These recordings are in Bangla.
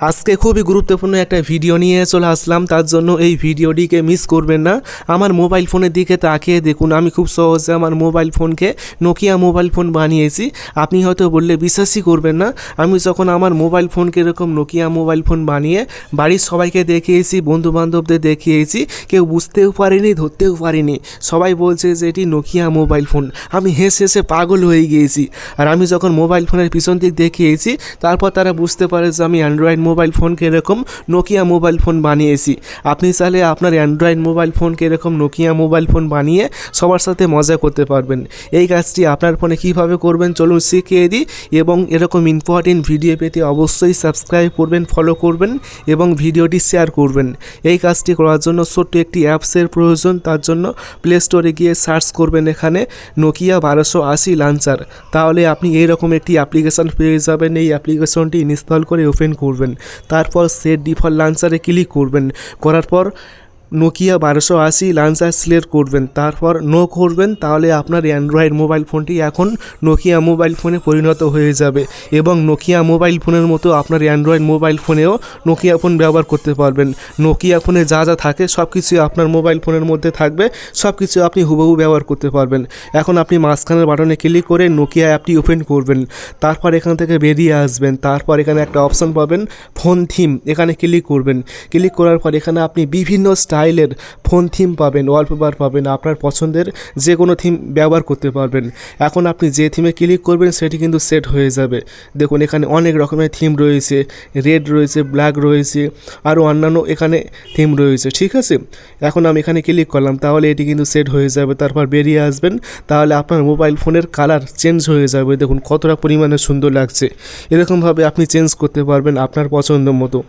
আজকে খুবই গুরুত্বপূর্ণ একটা ভিডিও নিয়ে চলে আসলাম, তার জন্য এই ভিডিওটিকে মিস করবেন না। আমার মোবাইল ফোনের দিকে তাকিয়ে দেখুন, আমি খুব সহজে আমার মোবাইল ফোনকে নোকিয়া মোবাইল ফোন বানিয়েছি। আপনি হয়তো বললে, বিশ্বাসই করবেন না। আমি যখন আমার মোবাইল ফোনকে এরকম নোকিয়া মোবাইল ফোন বানিয়ে বাড়ির সবাইকে দেখিয়েছি বন্ধু বান্ধবদের দেখিয়েছি, কেউ বুঝতেও পারেনি, ধরতেও পারেনি। সবাই বলছে যে, এটি নোকিয়া মোবাইল ফোন আমি হেসে হেসে পাগল হয়ে গিয়েছি। আর আমি যখন মোবাইল ফোনের পিছন দিক দেখিয়েছি, তারপর তারা বুঝতে পারে যে, আমি অ্যান্ড্রয়েড মোবাইল ফোনকে এরকম নোকিয়া মোবাইল ফোন বানিয়েছি। আপনি চাইলে আপনার অ্যান্ড্রয়েড মোবাইল ফোনকে এরকম নোকিয়া মোবাইল ফোন বানিয়ে সবার সাথে মজা করতে পারবেন। এই কাজটি আপনার ফোনে কীভাবে করবেন চলুন শিখিয়ে দিই এবং এরকম ইম্পর্টেন্ট ভিডিও পেতে অবশ্যই সাবস্ক্রাইব করবেন ফলো করবেন এবং ভিডিওটি শেয়ার করবেন। এই কাজটি করার জন্য ছোট্ট একটি অ্যাপসের প্রয়োজন, তার জন্য প্লে স্টোরে গিয়ে সার্চ করবেন এখানে নোকিয়া বারোশো আশি লাঞ্চার তাহলে আপনি এইরকম একটি অ্যাপ্লিকেশান পেয়ে যাবেন। এই অ্যাপ্লিকেশনটি ইনস্টল করে ওপেন করবেন। তারপর সেট ডিফল্ট লাঞ্চারে ক্লিক করবেন। করার পর নোকিয়া বারোশো আশি লাঞ্চার সিলেক্ট করবেন। তারপর নো করবেন, তাহলে আপনার অ্যান্ড্রয়েড মোবাইল ফোনটি এখন নোকিয়া মোবাইল ফোনে পরিণত হয়ে যাবে এবং নোকিয়া মোবাইল ফোনের মতো আপনার অ্যান্ড্রয়েড মোবাইল ফোনেও নোকিয়া ফোন ব্যবহার করতে পারবেন। নোকিয়া ফোনে যা যা থাকে সব কিছুই আপনার মোবাইল ফোনের মধ্যে থাকবে সব কিছু আপনি হুবহু ব্যবহার করতে পারবেন। এখন আপনি মাঝখানের বাটনে ক্লিক করে নোকিয়া অ্যাপটি ওপেন করবেন। তারপর এখান থেকে বেরিয়ে আসবেন। তারপর এখানে একটা অপশন পাবেন ফোন থিম এখানে ক্লিক করবেন। ক্লিক করার পর এখানে আপনি বিভিন্ন স্টাইলের ফোন থিম পাবেন ওয়ালপেপার পাবেন, আপনার পছন্দের যে কোনো থিম ব্যবহার করতে পারবেন। এখন আপনি যে থিমে ক্লিক করবেন, সেটি কিন্তু সেট হয়ে যাবে। দেখুন, এখানে অনেক রকমের থিম রয়েছে। রেড রয়েছে ব্ল্যাক রয়েছে, আরও অন্যান্য এখানে থিম রয়েছে, ঠিক আছে? এখন আমি এখানে ক্লিক করলাম, তাহলে এটি কিন্তু সেট হয়ে যাবে। তারপর বেরিয়ে আসবেন, তাহলে আপনার মোবাইল ফোনের কালার চেঞ্জ হয়ে যাবে। দেখুন, কতটা পরিমাণে সুন্দর লাগছে। এরকমভাবে আপনি চেঞ্জ করতে পারবেন আপনার পছন্দ মতো।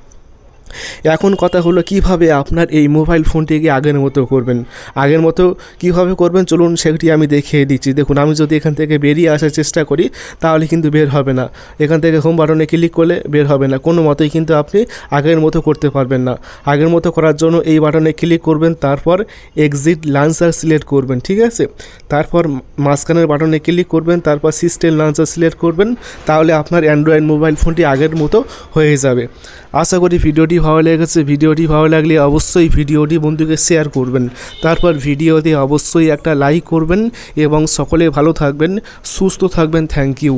এখন কথা হলো কীভাবে আপনার এই মোবাইল ফোনটিকে আগের মতো করবেন? আগের মতো কীভাবে করবেন? চলুন সেটি আমি দেখিয়ে দিচ্ছি। দেখুন, আমি যদি এখান থেকে বেরিয়ে আসার চেষ্টা করি, তাহলে কিন্তু বের হবে না। এখান থেকে হোম বাটনে ক্লিক করলে বের হবে না। কোনো মতেই কিন্তু আপনি আগের মতো করতে পারবেন না। আগের মতো করার জন্য এই বাটনে ক্লিক করবেন, তারপর এক্সিট লাঞ্চার সিলেক্ট করবেন, ঠিক আছে? তারপর মাঝখানের বাটনে ক্লিক করবেন, তারপর সিস্টেম লাঞ্চার সিলেক্ট করবেন, তাহলে আপনার অ্যান্ড্রয়েড মোবাইল ফোনটি আগের মতো হয়ে যাবে। আশা করি ভিডিওটি ভালো লেগেছে, ভিডিওটি ভালো লাগলে অবশ্যই ভিডিওটি বন্ধুকে শেয়ার করবেন। তারপর ভিডিওতে অবশ্যই একটা লাইক করবেন এবং সকলে ভালো থাকবেন, সুস্থ থাকবেন থ্যাংক ইউ